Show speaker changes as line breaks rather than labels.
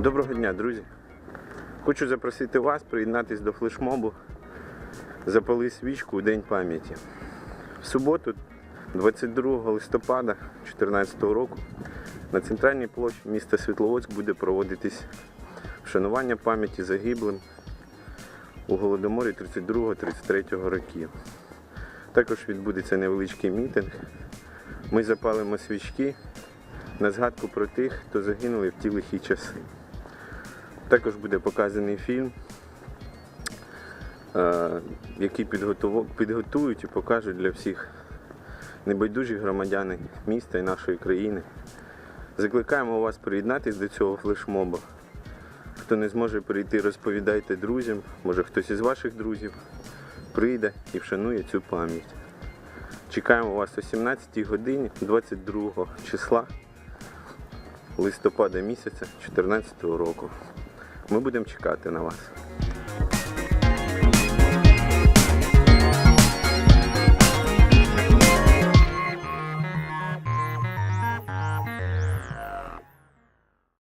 Доброго дня, друзі! Хочу запросити вас приєднатись до флешмобу Запали свічку у День пам'яті. В суботу, 22 листопада 2014 року, на центральній площі міста Світловодськ буде проводитись вшанування пам'яті загиблим у Голодоморі 32-33 років. Також відбудеться невеличкий мітинг. Ми запалимо свічки на згадку про тих, хто загинули в ті лихі часи. Також буде показаний фільм, е, який підготують і покажуть для всіх небайдужих громадян міста і нашої країни. Закликаємо вас приєднатись до цього флешмобу. Хто не зможе прийти, розповідайте друзям, може хтось із ваших друзів прийде і вшанує цю пам'ять. Чекаємо вас о 17 годині 22 числа листопада місяця 2014 року. Ми будемо чекати на вас.